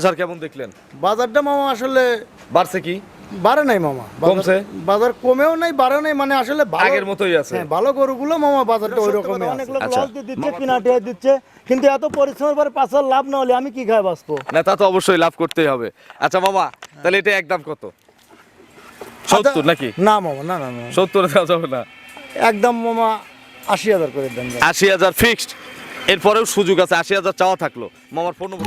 বাজার কেমন দেখলেন? বাজারটা মামা আসলে বাড়ছে কি? বাড়ে নাই মামা। কমছে? বাজার কমেও নাই বাড়ে নাই মানে আসলে আগের মতোই আছে। হ্যাঁ, ভালো গরুগুলো মামা বাজারটা ওই রকমই অনেক লোক আচ্ছা। লস দিচ্ছে কিনা টিয়া দিচ্ছে কিন্তু এত পরিশ্রমের পরে পাঁচশো লাভ না হলে আমি কি খাই বাঁচবো? না তা তো অবশ্যই লাভ করতেই হবে। আচ্ছা মামা তাহলে এটা একদম কত? সত্তর নাকি? না মামা না না না সত্তর দেওয়া যাবে না। একদম মামা আশি হাজার করে দেন আশি হাজার ফিক্সড এরপরেও সুযোগ আছে আশি হাজার চাওয়া থাকল। মামার ফোন নম্বর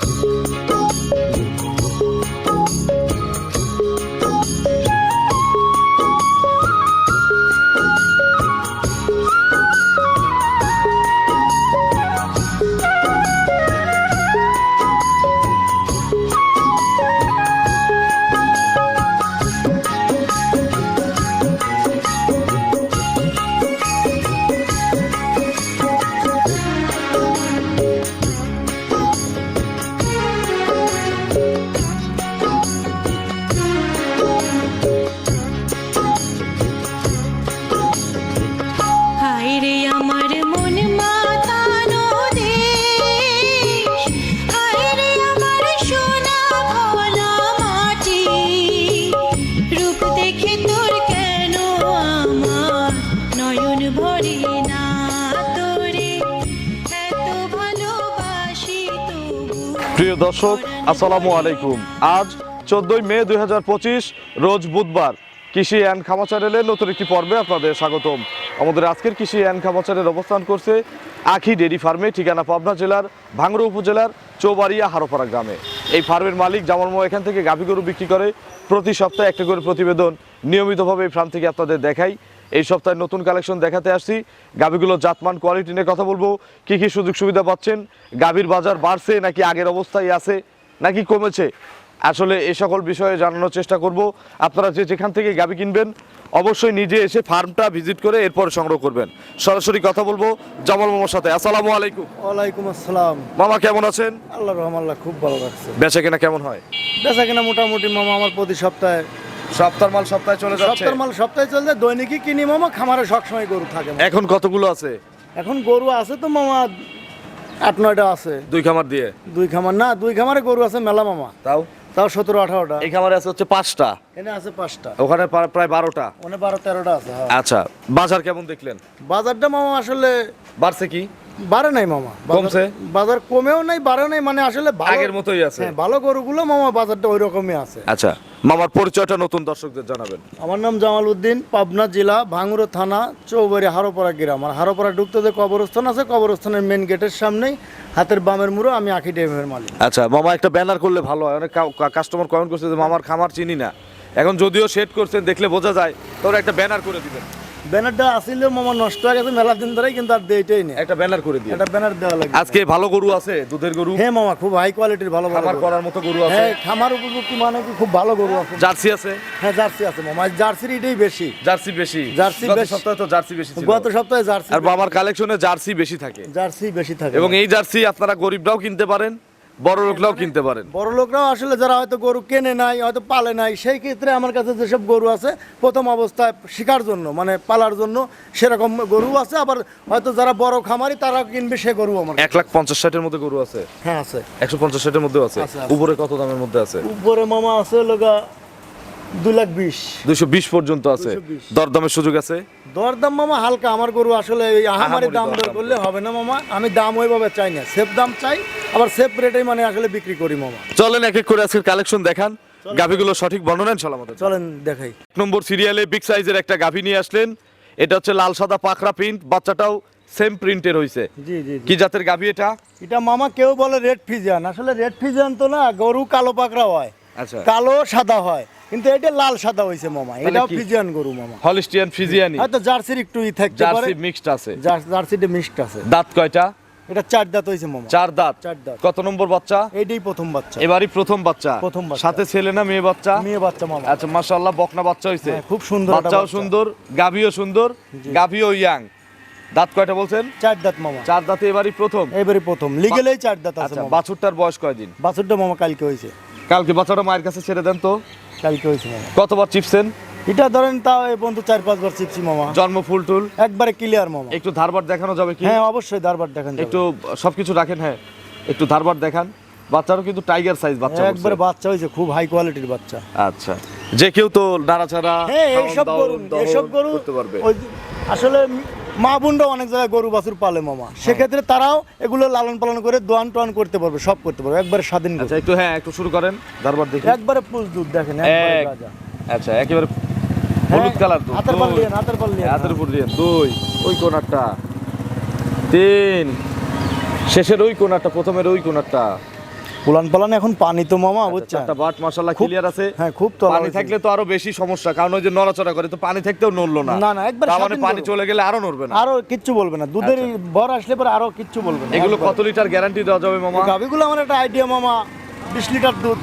প্রিয় দর্শক, আসসালামু আলাইকুম। আজ চোদ্দই মে দুই হাজার পঁচিশ, রোজ বুধবার। কৃষি অ্যান্ড খামাচারেলের নতুন একটি পর্বে আপনাদের স্বাগতম। আমাদের আজকের কৃষি অ্যান্ড খামাচারের অবস্থান করছে আখি ডেরি ফার্মে, ঠিকানা পাবনা জেলার ভাঙড়া উপজেলার চৌবাড়িয়া হারোপাড়া গ্রামে। এই ফার্মের মালিক জামাল মোয়া এখান থেকে গাভী গরু বিক্রি করে প্রতি সপ্তাহে একটা করে প্রতিবেদন নিয়মিতভাবে এই ফার্ম থেকে আপনাদের দেখাই। এই সপ্তাহে নতুন কালেকশন দেখাতে আসছি। গাভীগুলো জাতমান কোয়ালিটি নিয়ে কথা বলব। কি কি সুযোগ সুবিধা পাচ্ছেন? গাভীর বাজার বাড়ছে নাকি আগের অবস্থায় আছে? নাকি কমেছে? আসলে এই সকল বিষয়ে জানানোর চেষ্টা করব। আপনারা যে যেখান থেকে গাভী কিনবেন অবশ্যই নিজে এসে ফার্মটা ভিজিট করে এরপর সংগ্রহ করবেন। সরাসরি কথা বলব জামাল মামার সাথে। আসসালামু আলাইকুম। ওয়ালাইকুম আসসালাম। মামা কেমন আছেন? আল্লাহ রহমাল্লাহ খুব ভালো লাগছে বেচা কেনা কেমন হয়? বেচা কিনা মোটামুটি মামা আমার প্রতি সপ্তাহে সপ্তাহ মাল সপ্তাহে চলে যাচ্ছে? সপ্তাহের মাল সপ্তাহে চলছে দৈনিকই কিনি মামা খামারে সবসময় গরু থাকে এখন কতগুলো আছে? এখন গরু আছে তো মামা আট নয়টা আছে। দুই খামার দিয়ে? দুই খামার না দুই খামারে গরু আছে মেলা মামা। তাও? তাও সতেরো আঠারোটা। এই খামারে আছে হচ্ছে পাঁচটা? এনে আছে পাঁচটা। ওখানে প্রায় বারোটা? ওনে বারো তেরোটা আছে হ্যাঁ। আচ্ছা বাজার কেমন দেখলেন? বাজারটা মামা আসলে বাড়ছে কি? বাড়ে নাই মামা। কমছে? বাজার কমেও নাই বাড়ে নাই মানে আসলে আগের মতোই আছে। হ্যাঁ ভালো গরুগুলো মামা বাজারটা ওই রকমই আছে। আচ্ছা মামার পরিচয়টা নতুন দর্শকদের জানাবেন। আমার নাম জামাল উদ্দিন পাবনা জেলা ভাঙ্গুরো থানা চৌবাড়ি হারোপাড়া গ্রাম। আর হারোপাড়া ঢুকতে যে কবরস্থান আছে কবরস্থানের মেন গেটের সামনেই হাতের বামের মুড়ো আমি আখি ডেমের মালিক। আচ্ছা মামা একটা ব্যানার করলে ভালো হয়। অনেক কাস্টমার কমেন্ট করছে যে মামার খামার চিনি না। এখন যদিও সেট করছেন দেখলে বোঝা যায় তোর একটা ব্যানার করে দিবেন। ব্যানারটা আসলে মামা নষ্ট হয়ে গেছে মেলা দিন ধরেই কিন্তু আর দেইটাই নেই। একটা ব্যানার করে দিয়ে। একটা ব্যানার দেওয়া লাগে আজকে ভালো গরু আছে দুধের গরু? হ্যাঁ মামা খুব হাই কোয়ালিটির ভালো ভালো খামার করার মতো গরু আছে? হ্যাঁ খামার উপযুক্ত মানে কি খুব ভালো গরু আছে। জার্সি আছে? হ্যাঁ জার্সি আছে মামা জার্সির এটাই বেশি। জার্সি বেশি। জার্সি গত সপ্তাহে তো জার্সি বেশি ছিল। গত সপ্তাহে জার্সি আর মামার কালেকশনে জার্সি বেশি থাকে। জার্সি বেশি থাকে এবং এই জার্সি আপনারা গরিবরাও কিনতে পারেন। বড় লোকরাও কিনতে পারেন। বড় লোকরাও আসলে যারা হয়তো গরু কেনে নাই হয়তো পালে নাই সেই ক্ষেত্রে আমার কাছে যেসব গরু আছে প্রথম অবস্থায় শিকার জন্য মানে পালার জন্য সেরকম গরু আছে আবার হয়তো যারা বড় খামারি তারা কিনবে সে গরু আমার এক লাখ পঞ্চাশ ষাটের মধ্যে গরু আছে? হ্যাঁ আছে। একশো পঞ্চাশ ষাটের মধ্যে আছে। উপরে কত দামের মধ্যে আছে? উপরে মামা আছে লোকা দুই লাখ বিশ। দুইশো বিশ পর্যন্ত আছে। দরদামের সুযোগ আছে? দরদাম মামা হালকা। আমার গরু আসলে এই আহামারি দাম দর করলে হবে না মামা। আমি দাম ওইভাবে চাই না। সেফ দাম চাই আবার সেফ রেটেই মানে আসলে বিক্রি করি মামা। চলেন এক এক করে আজকের কালেকশন দেখান। গাভিগুলো সঠিক বর্ণনা আমাদের চলেন দেখাই। এক নম্বর সিরিয়ালে বিগ সাইজের একটা গাভি নিয়ে আসলেন। এটা হচ্ছে লাল সাদা পাকড়া প্রিন্ট বাচ্চাটাও সেম প্রিন্টের হইছে। জি জি কি জাতের গাভি এটা? এটা মামা কেউ বলে রেড ফিজিয়ান আসলে রেড ফিজিয়ান তো না গরু কালো পাকড়া হয়। আচ্ছা। কালো সাদা হয়। কিন্তু এটা লাল সাদা হইছে মামা। ফিজিয়ান গরু মামা। হলিস্টিয়ান ফিজিয়ানি। হয়তো জার্সির একটু ই থাকতে পারে। জার্সি মিক্সড আছে। জার্সিতে মিক্সড আছে। দাঁত কয়টা? এটা চার দাঁত হইছে মামা। চার দাঁত। চার দাঁত। কত নম্বর বাচ্চা? এইটাই প্রথম বাচ্চা। এবারই প্রথম বাচ্চা। প্রথম বাচ্চা। সাথে ছেলে না মেয়ে বাচ্চা? মেয়ে বাচ্চা মামা। আচ্ছা মাশাআল্লাহ বকনা বাচ্চা হইছে। হ্যাঁ, খুব সুন্দর বাচ্চাও সুন্দর গাভিও সুন্দর গাভিও ইয়াং। দাঁত কয়টা বলছেন? চার দাঁত মামা। চার দাঁতে এবারই প্রথম? এবারে প্রথম। লিগেলেই চার দাঁত আছে আচ্ছা বাছুরটার বয়স কয়দিন? বাছুরটা মামা কালকে হইছে। কালকে বাচ্চাটা মায়ের কাছে ছেড়ে দেন তো। কালকে মামা। কতবার চিপসেন এটা ধরেন তাও এই পর্যন্ত চার পাঁচবার চিপছি মামা। জন্ম ফুল টুল? একবারে ক্লিয়ার মামা। একটু ধারবার দেখানো যাবে কি? হ্যাঁ অবশ্যই ধারবার দেখান একটু সবকিছু রাখেন হ্যাঁ। একটু ধারবার দেখান। বাচ্চারও কিন্তু টাইগার সাইজ বাচ্চা একবারে বাচ্চা হয়েছে খুব হাই কোয়ালিটির বাচ্চা। আচ্ছা। যে কেউ তো নাড়াচাড়া হ্যাঁ এইসব পারবে। ওই যে- আসলে মা বোনরা অনেক জায়গায় গরু বাছুর পালে মামা। সেক্ষেত্রে তারাও এগুলো লালন পালন করে দোয়ান টোয়ান করতে পারবে সব করতে পারবে। একবারে স্বাধীন আচ্ছা একটু হ্যাঁ একটু শুরু করেন। ধারবার দেখি। একবারে পুষ দুধ দেখেন আচ্ছা একেবারে হলুদ কালার দুধ হাতের পাল। দিয়ে হাতের পাল দিয়ে। হাতের উপর দিয়ে দুই। ওই কোনারটা। তিন। শেষের ওই কোনারটা প্রথমের ওই কোনারটা। পুলান পালান এখন পানি তো মামা বুঝছেন? একটা বাট মাশাআল্লাহ ক্লিয়ার আছে। হ্যাঁ, খুব তো পানি থাকলে তো আরও বেশি সমস্যা কারণ ওই যে নড়াচড়া করে তো পানি থাকতেও নড়লো না। না, না, একবার মানে পানি চলে গেলে আরও নড়বে না। আরও কিচ্ছু বলবে না দুধের ভর আসলে পরে আরও কিচ্ছু বলবে না এগুলো কত লিটার গ্যারান্টি দেওয়া যাবে মামা? গাভিগুলো আমার একটা আইডিয়া মামা বিশ লিটার দুধ।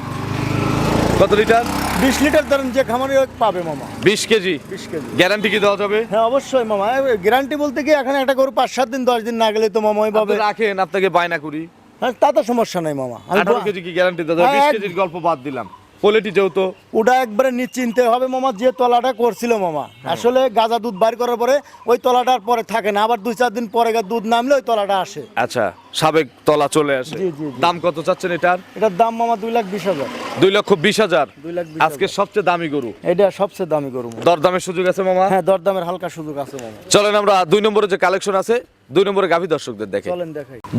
কত লিটার? বিশ লিটার ধরেন যে খামারি পাবে মামা। বিশ কেজি? বিশ কেজি। গ্যারান্টি কি দেওয়া যাবে? হ্যাঁ অবশ্যই মামা গ্যারান্টি বলতে কি এখানে একটা গরু পাঁচ সাত দিন দশ দিন না গেলে তো মামা ওইভাবে রাখেন আপনাকে বায়না করি। হ্যাঁ তাতে সমস্যা নাই মামা। আঠারো কেজি কি গ্যারান্টি দেওয়া যাবে? হ্যাঁ, বিশ কেজির গল্প বাদ দিলাম। কোয়ালিটি যেহেতু। ওটা একবারে নিশ্চিন্তে হবে মামা যে তলাটা করছিল মামা। হ্যাঁ। আসলে গাজা দুধ বার করার পরে ওই তলাটার পরে থাকে না আবার দুই চার দিন পরে দুধ নামলে ওই তলাটা আসে। আচ্ছা সাবেক তলা চলে আসে। দাম কত চাচ্ছেন এটার? এটার দাম মামা দুই লাখ বিশ হাজার। দুই লক্ষ বিশ হাজার? বিশ আজকে সবচেয়ে দামি গরু। এটা সবচেয়ে দামি গরু দরদামের সুযোগ আছে মামা? হ্যাঁ দরদামের হালকা সুযোগ আছে মামা। চলেন আমরা দুই নম্বরে যে কালেকশন আছে দুই নম্বরে গাভী দর্শকদের দেখে।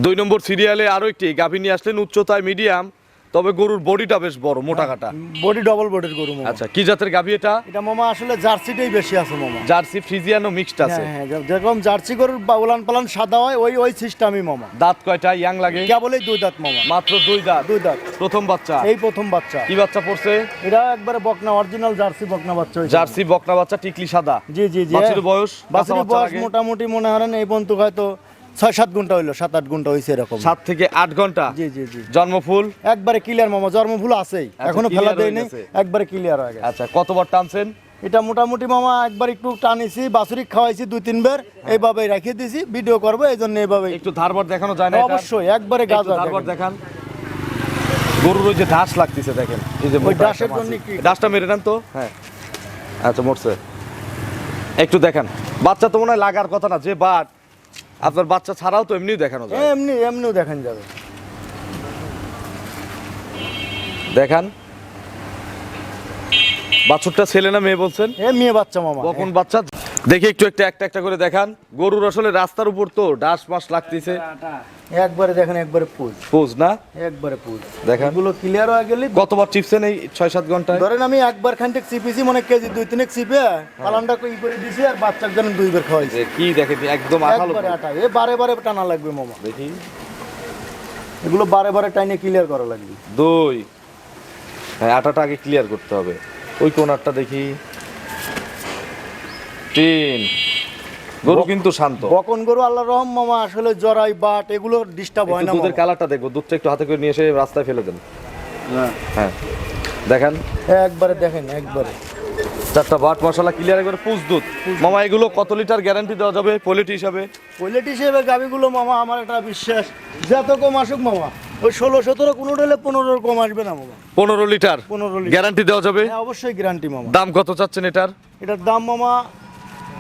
দুই নম্বর সিরিয়ালে আরও একটি গাভী নিয়ে আসলেন উচ্চতায় মিডিয়াম তবে গরুর বডিটা বেশ বড় মোটা কাটা। বডি ডবল বডির গরু মামা। আচ্ছা কি জাতের গাভী এটা? এটা মামা আসলে জার্সিটাই বেশি আছে মামা। জার্সি ফ্রিজিয়ান ও মিক্সড আছে। হ্যাঁ হ্যাঁ যে- যেরকম জার্সি গরুর বা উলান পালান সাদা হয় ওই ওই সিস্টেমই মামা। দাঁত কয়টা? ইয়াং লাগে? কেবলই দুই দাঁত মামা। মাত্র দুই দাঁত? দুই দাঁত। প্রথম বাচ্চা? এই প্রথম বাচ্চা। কি বাচ্চা পড়ছে? এটা একবারে বকনা অরিজিনাল জার্সি বকনা বাচ্চা জার্সি বকনা বাচ্চা টিকলি সাদা? জি জি জি। বাছুরের বয়স? বাছুরের বাচ্চা বয়স মোটামুটি মনে হারেন এই পর্যন্ত হয়তো ছয় সাত ঘণ্টা হইল সাত আট ঘণ্টা হয়েছে এরকম। সাত থেকে আট ঘণ্টা? জি জি জি। জন্মফুল? একবারে ক্লিয়ার মামা জন্মভুল আছেই। এখনও clear ফেলা দেয়নি একবারে ক্লিয়ার হয়ে গেছে। আচ্ছা কতবার টানছেন? এটা মোটামুটি মামা একবার একটু টানিছি বাছুরি খাওয়াইছি দুই তিনবার এইভাবে রেখে দিছি ভিডিও করব এই জন্য এইভাবে একটু ধারবার দেখানো যায় না অবশ্যই একবারে গাজা ধারবার দেখান। গরুর ওই যে ঢাস লাগতেছে দেখেন এই যে একটা মাছ। জন্য কি- ডাঁশটা মেরে নেন তো। হ্যাঁ। আচ্ছা মরছে। একটু দেখান। বাচ্চা তো মনে হয় লাগার কথা না যে বাট আপনার বাচ্চা ছাড়াও তো এমনিই দেখানো যায়। এমনি এমনিও দেখেন যাবে। দেখান। বাছুরটা ছেলে না মেয়ে বলছেন? এ মেয়ে বাচ্চা মামা। কখন বাচ্চা দেখি একটু একটা একটা একটা করে দেখান। গরুর আসলে রাস্তার উপর তো ডাস মাস লাগতেছে। একবারে দেখেন একবারে পুজ। পোজ না? একবারে পুজ। দেখেন। এগুলো ক্লিয়ার হয়ে গেলে কতবার চিপছেন এই ছয় সাত ঘন্টায়? ধরেন আমি একবার খানটেক চিপিছি মনে কেজি দুই তিনেক চিপে পালানটা ই করে দিছি আর বাচ্চার জন্য দুইবার খাওয়াইছি। কি দেখেন একদম আঠালো আটা এ বারে বারে টানা লাগবে মামা। দেখি। এগুলো বারে বারে টাইনে ক্লিয়ার করা লাগবে। দুই। হ্যাঁ আটাটা আগে ক্লিয়ার করতে হবে। ওই কোনারটা দেখি। তিন গরু কিন্তু শান্ত। বকন গরু আল্লাহ রহম মামা আসলে জরাই বাট এগুলো ডিস্টার্ব হয় না দুধের কালারটা দেখব দুধটা একটু হাতে করে নিয়ে এসে রাস্তায় ফেলে দেন। হ্যাঁ। দেখেন। একবারে দেখেন একবারে। চারটা বাট মশলা ক্লিয়ার একবারে পুষ দুধ। মামা এগুলো কত লিটার গ্যারান্টি দেওয়া যাবে পোলিটি হিসাবে? পৈলেট হিসেবে গাবিগুলো মামা আমার একটা বিশ্বাস। যত কম আসুক মামা ওই ষোলো সতেরো কোনো হলে পনেরো কম আসবে না মামা। পনেরো লিটার পনেরো গ্যারান্টি দেওয়া যাবে? হ্যাঁ অবশ্যই গ্যারান্টি মামা। দাম কত চাচ্ছেন এটার? এটার দাম মামা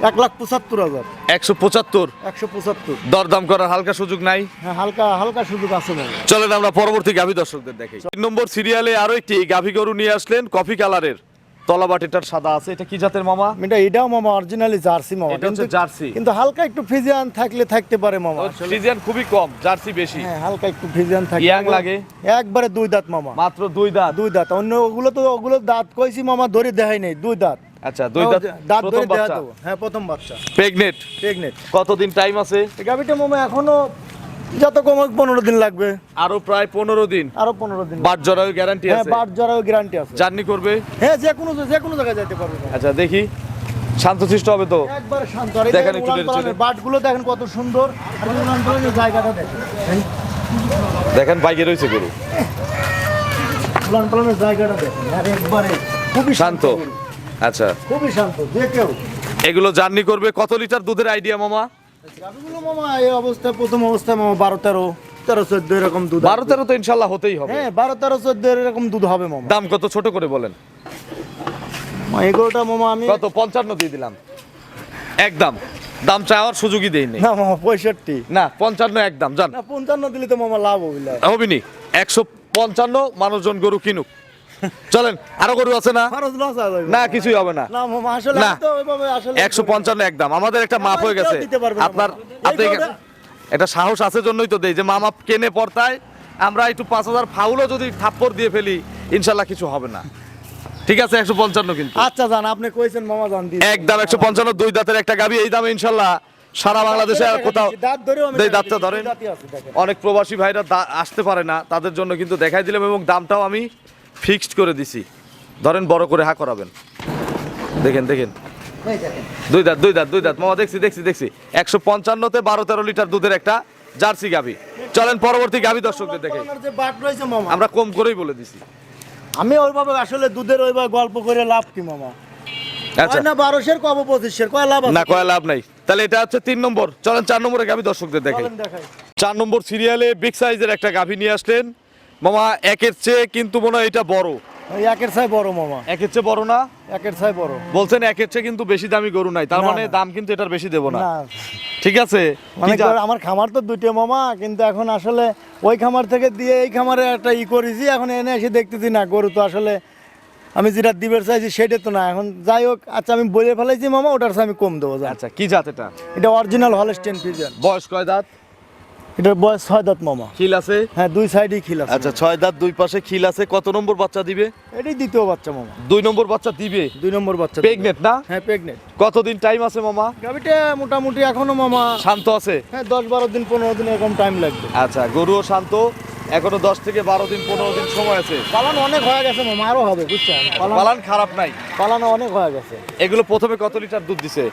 এক লাখ পঁচাত্তর হাজার। একশো পঁচাত্তর? একশো পঁচাত্তর। দরদাম করার হালকা সুযোগ নাই? হ্যাঁ হালকা হালকা সুযোগ আছে চলেন আমরা পরবর্তী গাভী দর্শকদের দেখি তিন নম্বর সিরিয়ালে আরও একটি গাভী গরু নিয়ে আসলেন কফি কালারের। তলাবাটিটার সাদা আছে। এটা কি জাতের মামা? এটা এটাও মামা অরিজিনালি জার্সি মামা। এটা হচ্ছে জার্সি। কিন্তু হালকা একটু ফ্রিজিয়ান থাকলে থাকতে পারে মামা। ফ্রিজিয়ান খুবই কম জার্সি বেশি। হ্যাঁ হালকা একটু ফ্রিজিয়ান থাকলে Young লাগে? একবারে দুই দাঁত মামা। মাত্র দুই দাঁত? দুই দাঁত। অন্য ওগুলো তো ওগুলো দাঁত কইছি মামা ধরে দেখাই নেই। দুই দাঁত। আচ্ছা দুই দাঁত দাঁত প্রথম ধরে দেবো। হ্যাঁ প্রথম বাচ্চা। প্রেগনেট প্রেগনেন্ট কতদিন টাইম আছে? গাভিটা মামা এখনও যত কম পনেরো দিন লাগবে। আরও প্রায় পনেরো দিন। আরও পনেরো দিন। বাট জরায়ু গ্যারান্টি হ্যাঁ আছে? বাট জরাও গ্যারান্টি আছে। জার্নি করবে? হ্যাঁ যে কোনো যে কোনো জায়গায় যেতে পারবে। আচ্ছা দেখি। শান্তশিষ্ট হবে তো? একবারে শান্ত। আর দেখেন একটু বাটগুলো দেখেন কত সুন্দর। আর এই জায়গাটা দেখেন। দেখেন বাইকে রয়েছে গরু। উলান পালানের জায়গাটা দেখেন। আর একবারে খুবই শান্ত। আচ্ছা। খুবই শান্ত যে কেউ এগুলো জার্নি করবে কত লিটার দুধের আইডিয়া মামা? গাভিগুলো মামা এই অবস্থায় প্রথম অবস্থায় মামা বারো তেরো তেরো চোদ্দ এরকম দুধ বারো তেরো তো ইনশাল্লাহ হতেই হবে। হ্যাঁ বারো তেরো চোদ্দ এরকম দুধ হবে মামা। দাম কত ছোট করে বলেন? এগুলোটা মামা আমি কত? পঞ্চান্ন দিয়ে দিলাম। একদম। দাম চাওয়ার সুযোগই দেই নেই। না মামা পঁয়ষট্টি। না পঞ্চান্ন একদম জান। না পঞ্চান্ন দিলে তো মামা লাভ হবে হবিনি। একশো পঞ্চান্ন মানুষজন গরু কিনুক। চলেন আরও গরু আছে না? না কিছুই হবে না। না একশো পঞ্চান্ন একদম। আমাদের একটা মাপ হয়ে গেছে। আপনার আপনি এটা সাহস আছে জন্যই তো দেই যে মামা কেনে পড়তায় আমরা একটু পাঁচ হাজার ফাউলও যদি থাপ্পড় দিয়ে ফেলি ইনশাল্লাহ কিছু হবে না। ঠিক আছে একশো পঞ্চান্ন কিন্তু। আচ্ছা জান আপনি কইছেন মামা জান দিন একদম একশো পঞ্চান্ন দুই দাঁতের একটা গাবি এই দামে ইনশাল্লাহ সারা বাংলাদেশে আর কোথাও দাঁতটা ধরেন। অনেক প্রবাসী ভাইরা আসতে পারে না তাদের জন্য কিন্তু দেখাই দিলাম এবং দামটাও আমি ফিক্সড করে দিছি। ধরেন বড় করে হা করাবেন। দেখেন দেখেন। দুই দাঁত দুই দাঁত দুই দাঁত। মামা দেখছি দেখছি দেখছি। একশো পঞ্চান্নতে বারো তেরো লিটার দুধের একটা জার্সি গাভি। চলেন পরবর্তী গাভি দর্শকদের দেখে আমরা কম করেই বলে দিছি। আমি ওইভাবে আসলে দুধের ওইভাবে গল্প করে লাভ কি মামা? আচ্ছা। না বারোশের কব পঁচিশের? কয় লাভ না কয়া লাভ নাই। তাহলে এটা হচ্ছে তিন নম্বর। চলেন চার নম্বরে দর্শকদের দেখে চার নম্বর সিরিয়ালে বিগ সাইজের একটা গাভি নিয়ে আসলেন। মামা একের চেয়ে কিন্তু মনে হয় এটা বড়। ওই একের ছাই বড় মামা। একের চেয়ে বড় না? একের ছাই বড়। বলছেন একের চেয়ে কিন্তু বেশি দামি গরু নাই। তার মানে দাম কিন্তু এটার বেশি দেবো না। না। ঠিক আছে অনেক যা- আমার খামার তো দুটো মামা কিন্তু এখন আসলে ওই খামার থেকে দিয়ে এই খামারে একটা ই করেছি এখন এনে এসে দেখতেছি না গরু তো আসলে আমি যেটা দিবের চাইছি সেটা তো না। এখন যাই হোক আচ্ছা আমি বলে ফেলাইছি মামা ওটার চেয়ে আমি কম দেবো যা আচ্ছা কি জাত এটা? এটা অরিজিনাল হলস্টেন ফিজিয়ান বয়স কয় দাঁত? এটার বয়স ছয় দাঁত মামা। খিল আছে? হ্যাঁ দুই সাইডেই খিল আছে। আচ্ছা ছয় দাঁত দুই পাশে খিল আছে। কত নম্বর বাচ্চা দিবে? এটাই দ্বিতীয় বাচ্চা মামা। দুই নম্বর বাচ্চা দিবে? দুই নম্বর বাচ্চা প্রেগনেট না? হ্যাঁ প্রেগনেন্ট কতদিন টাইম আছে মামা? গাভিটা মোটামুটি এখনও মামা শান্ত আছে? হ্যাঁ দশ বারো দিন পনেরো দিন এরকম টাইম লাগবে। আচ্ছা গরুও শান্ত। এখনও দশ থেকে বারো দিন পনেরো দিন সময় আছে। পালান অনেক হয়ে গেছে মামা আরও হবে বুঝছেন? পালান খারাপ নাই। পালানো অনেক হয়ে গেছে। এগুলো প্রথমে কত লিটার দুধ দিছে?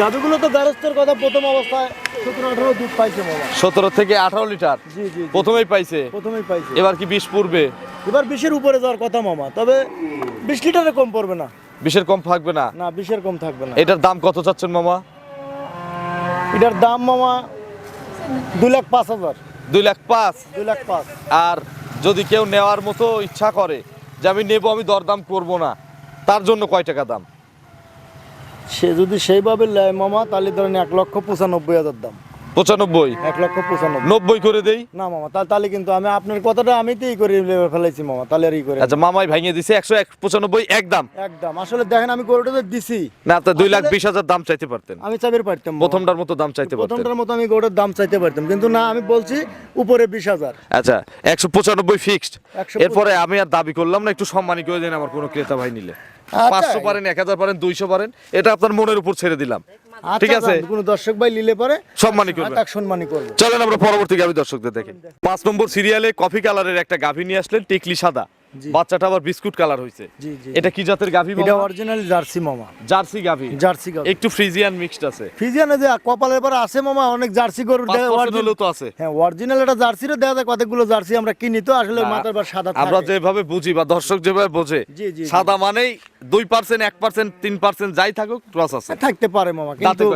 গাভিগুলো তো দ্বারস্থের কথা প্রথম অবস্থায়। সতেরো আঠারো দুধ পাইছে মামা সতেরো থেকে আঠারো লিটার। প্রথমেই পাইছে? প্রথমেই পাইছে। এবার কি বিশ পূর্বে এবার বিশের উপরে যাওয়ার কথা মামা তবে বিশ লিটারে কম পড়বে না। বিশের কম থাকবে না? না বিশের কম থাকবে না। এটার দাম কত চাচ্ছেন মামা? এটার দাম মামা দুই লাখ পাঁচ হাজার। দুই লাখ পাঁচ? দুই লাখ পাঁচ। আর যদি কেউ নেওয়ার মতো ইচ্ছা করে যে আমি নেব আমি দরদাম করব না তার জন্য কয় টাকা দাম? সে যদি সেইভাবে লেয় মামা তাহলে ধরেন এক লক্ষ পঁচানব্বই হাজার দাম। পঁচানব্বই। এক লক্ষ পঁচানব্বই। নব্বই করে দেই। না মামা তাহলে কিন্তু আমি আপনার কথাটা আমি তো ই করে ফেলাইছি মামা তাহলে আর করে আচ্ছা মামাই ভাঙিয়ে দিছে একশো এক পঁচানব্বই একদম। একদম। আসলে দেখেন আমি গরুটা তো দিছি। না তো দুই লাখ বিশ হাজার দাম চাইতে পারতেন। আমি চাবির পারতাম প্রথমটার মতো দাম চাইতে পারতেন। প্রথমটার মতো আমি গরুটার দাম চাইতে পারতাম। কিন্তু না আমি বলছি উপরে বিশ হাজার। আচ্ছা একশো পঁচানব্বই ফিক্সড এরপরে আমি আর দাবি করলাম না একটু সম্মানী করে দেন আমার কোনো ক্রেতা ভাই নিলে। আচ্ছা। পাঁচশো পারেন এক হাজার পারেন দুইশো পারেন এটা আপনার মনের উপর ছেড়ে দিলাম। ঠিক আচ্ছা, আছে কোন দর্শক ভাই নিলে পরে সম্মানী করবে এক সম্মানই করবে। চলেন আমরা পরবর্তী গাভী দর্শকদের দেখি। পাঁচ নম্বর সিরিয়ালে কফি কালারের একটা গাভী নিয়ে আসলেন টিকলি সাদা। বাচ্চাটা আবার বিস্কুট কালার হয়েছে। এটা কি জাতের গাভী এটা অরিজিনাল জার্সি মামা। জার্সি গাভী। জার্সি গাভি। একটু ফ্রিজিয়ান মিক্সড আছে। ফিজিয়ানে যে কপালের পরে আছে মামা অনেক জার্সি গরু দেয়, হলেও তো আছে। হ্যাঁ অরিজিনাল জার্সিরও দেওয়া যায় কতগুলো জার্সি আমরা কিনি তো আসলে মাথার সাদা আমরা। যেভাবে বুঝি বা দর্শক যেভাবে বোঝে। সাদা মানেই দুই পার্সেন্ট এক পার্সেন্ট তিন পার্সেন্ট যাই থাকুক ক্রস আছে। থাকতে পারে মামা কিন্তু?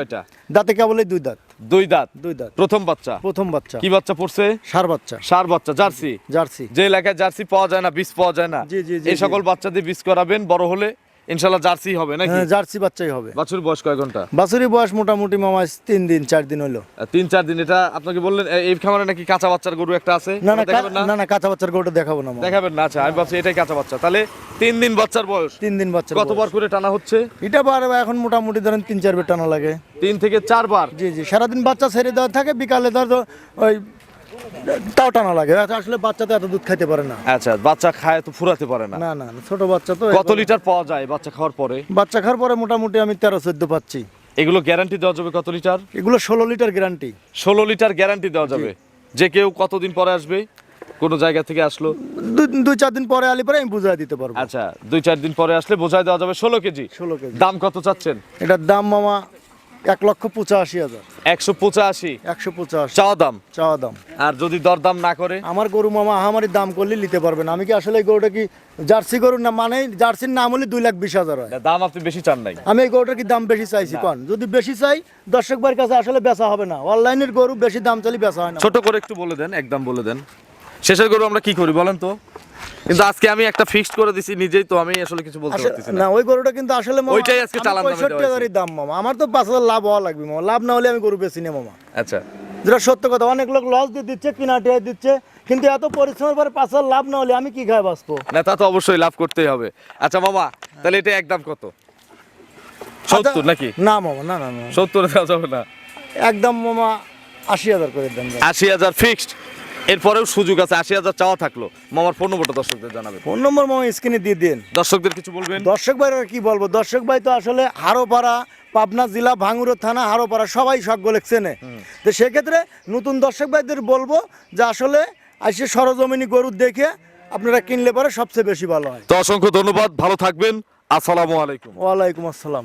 দাঁতে কেবলই দুই দাঁত? দুই দাঁত। দুই দাঁত। প্রথম বাচ্চা। প্রথম বাচ্চা। কি বাচ্চা পড়ছে? সার বাচ্চা। সার বাচ্চা জার্সি। জার্সি। যে এলাকায় জার্সি পাওয়া যায় না বীজ পাওয়া যায় না। জি, জি, জি, এই সকল বাচ্চা দিয়ে বীজ করাবেন বড় হলে ইনশাল্লাহ জার্সি হবে নাকি? হ্যাঁ জার্সি বাচ্চাই হবে। বাছুর বয়স কয় ঘণ্টা? বাছুরি বয়স মোটামুটি মামা তিন দিন চার দিন হলো। তিন চার দিন। এটা আপনাকে বললেন এই খামারে নাকি কাঁচা বাচ্চার গরু একটা আছে? না না কাঁচা বাচ্চার গরুটা দেখাবো না দেখাবেন না? আচ্ছা আমি ভাবছি এটাই কাঁচা বাচ্চা। তাহলে তিন দিন বাচ্চার বয়স। তিন দিন বাচ্চা কতবার করে টানা হচ্ছে? এটা বার এখন মোটামুটি ধরেন তিন চার বের টানা লাগে। তিন থেকে চারবার জি জি সারাদিন বাচ্চা ছেড়ে দেওয়া থাকে বিকালে ধর ওই তাও টানা লাগে। আচ্ছা, আসলে বাচ্চা তো এত দুধ খাইতে পারে না। আচ্ছা বাচ্চা খায় তো ফুরাতে পারে না। না না না, ছোট বাচ্চা তো কত লিটার পাওয়া যায় বাচ্চা খাওয়ার পরে? বাচ্চা খাওয়ার পরে মোটামুটি আমি তেরো চোদ্দ পাচ্ছি। এগুলো গ্যারান্টি দেওয়া যাবে কত লিটার? এগুলো ষোলো লিটার গ্যারান্টি ষোলো লিটার গ্যারান্টি দেওয়া যাবে। যে কেউ কতদিন পরে আসবে? কোনো জায়গা থেকে আসলো? দুই চার দিন পরে আলি পরে আমি বুঝাই দিতে পারব। আচ্ছা দুই চার দিন পরে আসলে বোঝাই দেওয়া যাবে ষোলো কেজি। ষোলো কেজি। দাম কত চাচ্ছেন? এটার দাম মামা এক লক্ষ পঁচাশি হাজার। একশো পঁচাশি। একশো পঁচাশি। চাওয়া দাম? চাওয়া দাম। আর যদি দরদাম না করে? আমার গরু মামা দাম করলে নিতে পারবেন। আমি কি আসলে এই গরুটা কি জার্সি গরুর না মানে জার্সির নাম হলে দুই লাখ বিশ হাজার হয়। দাম আপনি বেশি চান নাই। আমি এই গরুটার কি দাম বেশি চাইছি কোন? যদি বেশি চাই দর্শক ভাইয়ের কাছে আসলে বেচা হবে না। অনলাইনের গরু বেশি দাম চাইলে বেচা হয় না। ছোট করে একটু বলে দেন একদম বলে দেন। শেষের গরু আমরা কি করি বলেন তো? কিন্তু আজকে আমি একটা ফিক্সড করে দিছি নিজেই তো আমি আসলে কিছু বলতে পারতেছি না। না ওই গরুটা কিন্তু আসলে মামা, ওইটাই আজকে চালান দামে 65 দেওয়া হাজারই দাম মামা। আমার তো পাঁচ হাজার লাভ হওয়া লাগবে মামা। লাভ না হলে আমি গরু বেশি নেই মামা। আচ্ছা। যেটা সত্য কথা অনেক লোক লস দিয়ে দিচ্ছে কিনা টিয়া দিচ্ছে কিন্তু এত পরিশ্রমের পরে পাঁচ হাজার লাভ না হলে আমি কি খাই বাঁচবো? না তা তো অবশ্যই লাভ করতেই হবে। আচ্ছা মামা তাহলে এটা একদম কত? সত্তর নাকি? না মামা না না না। সত্তর দেওয়া যাবে না। একদম মামা আশি হাজার করে দেন। আশি হাজার ফিক্সড এরপরেও সুযোগ আছে আশি হাজার চাওয়া থাকল। মামার ফোন নম্বরটা দর্শকদের জানাবেন। ফোন নম্বর মামা স্ক্রিনে দিয়ে দিন। দর্শকদের কিছু বলবেন? দর্শক ভাই কি বলব? দর্শক ভাই তো আসলে হারোপাড়া পাবনা জেলা ভাঙুরো থানা হারোপাড়া সবাই সকলে চেনে তো সেক্ষেত্রে নতুন দর্শক ভাইদের বলব যে আসলে আসে সরজমিনী গরু দেখে আপনারা কিনলে পরে সবচেয়ে বেশি ভালো হয়। তো অসংখ্য ধন্যবাদ ভালো থাকবেন। আসসালামু আলাইকুম। ওয়ালাইকুম আসসালাম।